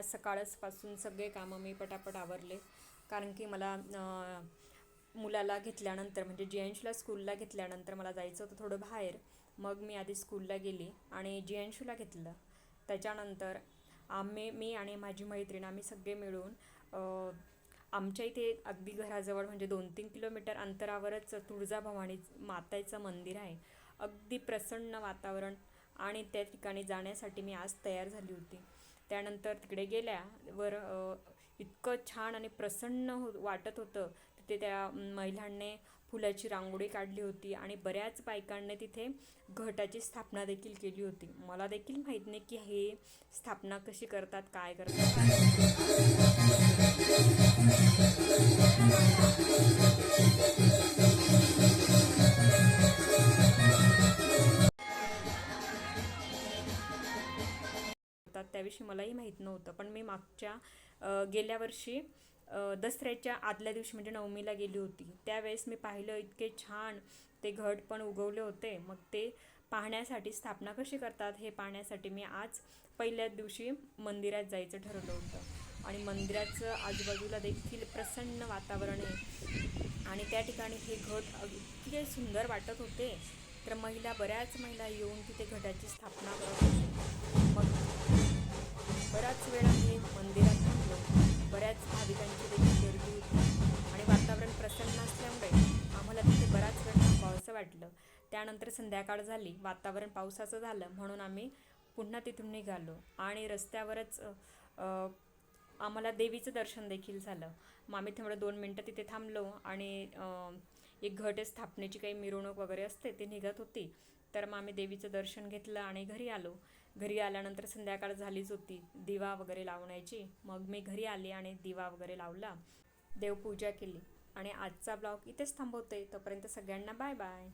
आज सकाळचपासून सगळे कामं मी पटापट आवरले. कारण की मला मुलाला घेतल्यानंतर म्हणजे जियांशूला स्कूलला घेतल्यानंतर मला जायचं होतं थोडं बाहेर. मग मी आधी स्कूलला गेली आणि जियांशूला घेतलं. त्याच्यानंतर आम्ही मी आणि माझी मैत्रीण आम्ही सगळे मिळून आमच्या इथे अगदी घराजवळ म्हणजे दोन तीन किलोमीटर अंतरावरच तुळजाभवानी माताचं मंदिर आहे. अगदी प्रसन्न वातावरण आणि त्या ठिकाणी जाण्यासाठी मी आज तयार झाली होती. त्यानंतर तिकडे गेल्या वर इतकं छान आणि प्रसन्न हो वाटत होतं. तिथे त्या महिलांनी फुलाची रांगोळी काढली होती आणि बऱ्याच बायकांनी तिथे घटाची स्थापना देखील केली होती. मला देखील माहीत नाही की हे स्थापना कशी करतात काय करतात. त्याविषयी मलाही माहीत नव्हतं. पण मी मागच्या गेल्या वर्षी दसऱ्याच्या आदल्या दिवशी म्हणजे नवमीला गेली होती. त्यावेळेस मी पाहिलं इतके छान ते घट पण उगवले होते. मग ते पाहण्यासाठी स्थापना कशी करतात हे पाहण्यासाठी मी आज पहिल्याच दिवशी मंदिरात जायचं ठरवलं होतं. आणि मंदिराचं आजूबाजूला देखील प्रसन्न वातावरण आहे. आणि त्या ठिकाणी हे घट इतके सुंदर वाटत होते. तर महिला बऱ्याच महिला येऊन तिथे घटाची स्थापना करत होती मग मंदिरात थांबलो बऱ्याच भाविकांची देखील गर्दी होती. आणि वातावरण प्रसन्न असल्यामुळे आम्हाला तिथे बराच वेळ थांबावंसं वाटलं. त्यानंतर संध्याकाळ झाली. वातावरण पावसाचं झालं म्हणून आम्ही पुन्हा तिथून निघालो. आणि रस्त्यावरच आम्हाला देवीचं दर्शन देखील झालं. मग आम्ही थोडं दोन मिनटं तिथे थांबलो आणि एक घट स्थापनेची काही मिरवणूक वगैरे असते ती निघत होती. तर मग आम्ही देवीचं दर्शन घेतलं आणि घरी आलो. घरी आल्यानंतर संध्याकाळ झालीच होती दिवा वगैरे लावण्याची. मग मी घरी आले आणि दिवा वगैरे लावला. देवपूजा केली. आणि आजचा ब्लॉग इथेच थांबवते. तोपर्यंत सगळ्यांना बाय बाय.